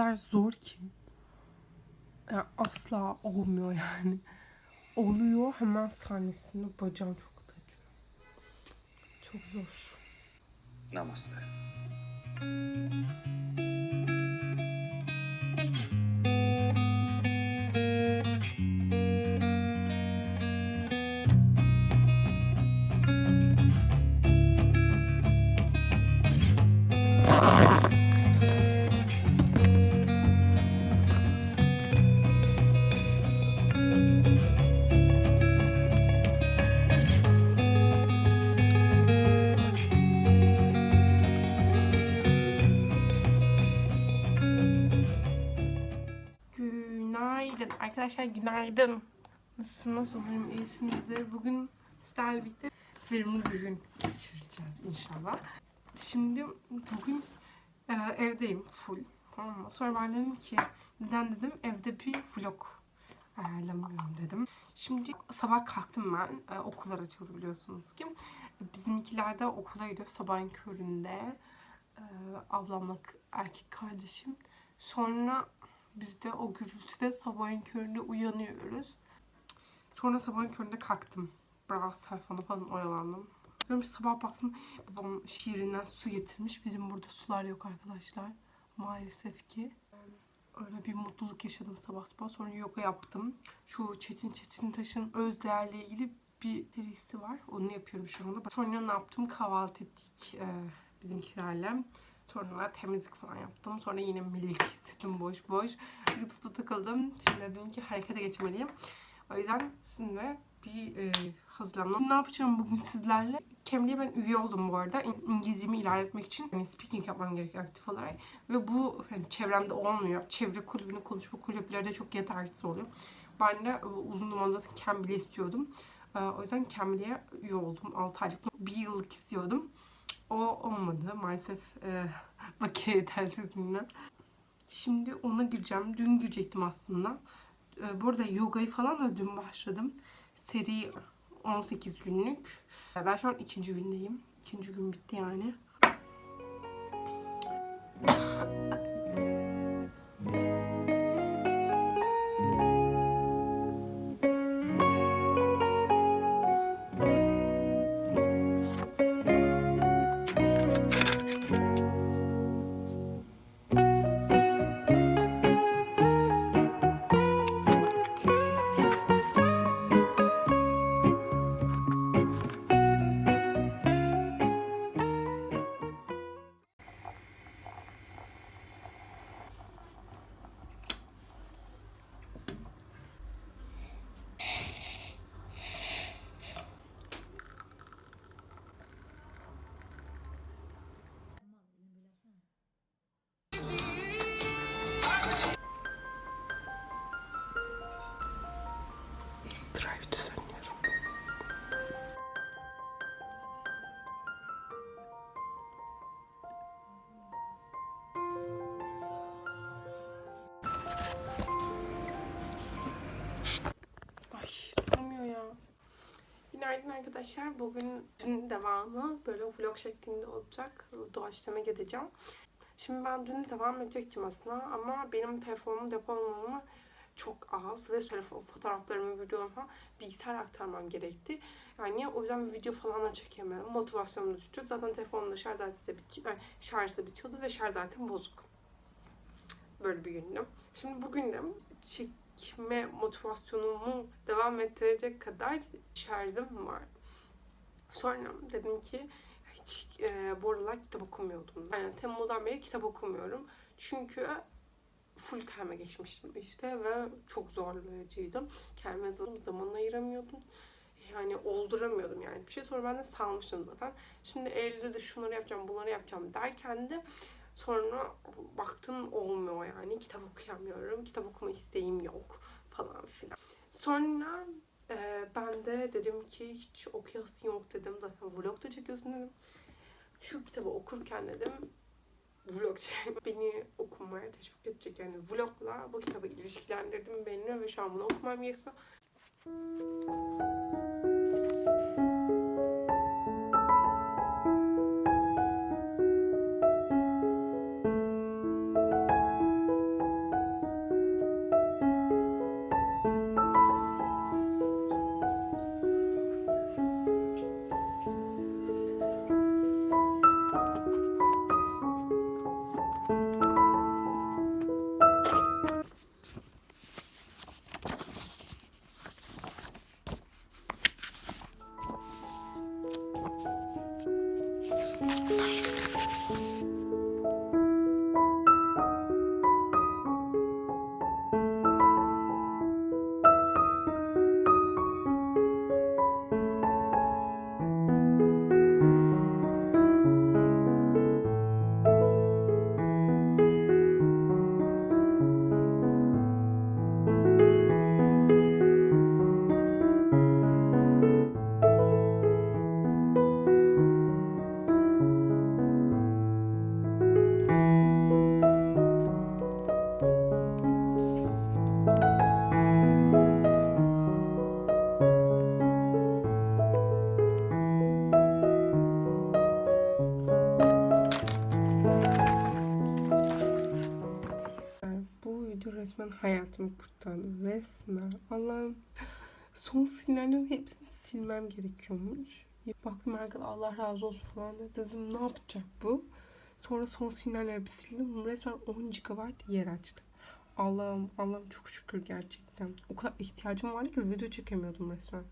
Kadar zor ki. Yani asla olmuyor yani. Oluyor hemen sahnesinde bacağım çok acıyor. Çok zor. Namaste. Arkadaşlar günaydın. Nasılsınız? Umarım iyisinizdir. Bugün sizlerle birlikte bir gün geçireceğiz inşallah. Şimdi bugün e, evdeyim full. Tamam mı? Sonra ben dedim ki neden dedim evde bir vlog ayarlamıyorum dedim. Şimdi sabah kalktım ben. E, okullar açıldı biliyorsunuz ki. Bizimkiler de okula gidiyor sabahın köründe. E, ablamla erkek kardeşim. Sonra biz de o gürültüde sabahın köründe uyanıyoruz. Sonra sabahın köründe kalktım. Biraz telefona falan oyalandım. Bir sabah baktım babam şiirinden su getirmiş. Bizim burada sular yok arkadaşlar. Maalesef ki. Öyle bir mutluluk yaşadım sabah sabah. Sonra yoga yaptım. Şu Çetin Çetin Taş'ın öz değerle ilgili bir serisi var. Onu yapıyorum şu anda. Sonra ne yaptım? Kahvaltı ettik e, bizimkilerle. Sonra temizlik falan yaptım. Sonra yine millilik hissettim boş boş. YouTube'da takıldım. Şimdi dedim ki harekete geçmeliyim. O yüzden sizinle bir e, hazırlandım. Ne yapacağım bugün sizlerle? Cambly'e ben üye oldum bu arada. İng- İngilizcemi ilerletmek için hani speaking yapmam gerekiyor aktif olarak. Ve bu hani çevremde olmuyor. Çevre kulübünün konuşma kulüpleri de çok yetersiz oluyor. Ben de e, uzun zaman zaten Cambly istiyordum. E, o yüzden Cambly'e üye oldum. 6 aylık, bir yıllık istiyordum. O olmadı maalesef e, bakiye yetersizliğinden. Şimdi ona gireceğim. Dün girecektim aslında. E, bu arada yogayı falan da dün başladım. Seri 18 günlük. E, Ben şu an ikinci gündeyim. İkinci gün bitti yani. arkadaşlar. Bugün dün devamı böyle vlog şeklinde olacak. Doğaçlama gideceğim. Şimdi ben dün devam edecektim aslında ama benim telefonumun depolamamı çok az ve fo- fotoğraflarımı, videolarımı falan bilgisayara aktarmam gerekti. Yani o yüzden video falan da çekemiyorum. Motivasyonum düştü. Zaten telefonumda şarj aleti bitiyor, da bitiyordu ve şarj aletim bozuk. Böyle bir gündüm. Şimdi bugün de çekme motivasyonumu devam ettirecek kadar şarjım var. Sonra dedim ki hiç e, bu aralar kitap okumuyordum. Yani Temmuz'dan beri kitap okumuyorum. Çünkü full time'e geçmiştim işte ve çok zorlayıcıydı. Kendime zaman ayıramıyordum. yani olduramıyordum yani bir şey sonra ben de salmıştım zaten. Şimdi Eylül'de de şunları yapacağım bunları yapacağım derken de sonra baktım olmuyor yani kitap okuyamıyorum kitap okuma isteğim yok falan filan. Sonra e, ben de dedim ki hiç okuyasın yok dedim zaten vlog da çekiyorsun dedim. Şu kitabı okurken dedim vlog beni okumaya teşvik edecek yani vlogla bu kitabı ilişkilendirdim benimle ve şu an bunu okumam gerekiyor. Hayatımı kurtardı. Resmen. Allah'ım son silinenlerin hepsini silmem gerekiyormuş. Baktım arkada Allah razı olsun falan dedi. Dedim ne yapacak bu? Sonra son silinenleri bir sildim. Resmen 10 GB yer açtı. Allah'ım Allah'ım çok şükür gerçekten. O kadar ihtiyacım vardı ki video çekemiyordum resmen.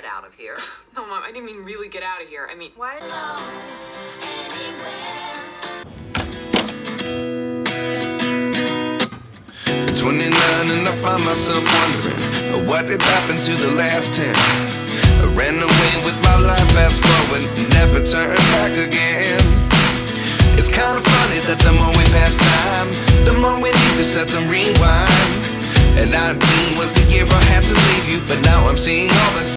Get out of here. No, Mom, I didn't mean really get out of here. I mean, What? At 29 and I find myself wondering uh, what did happen to the last 10. I ran away with my life, fast forward, never turn back again. It's kind of funny that the more we pass time, the more we need to set the rewind. And 19 was the year I had to leave you, but now I'm seeing all the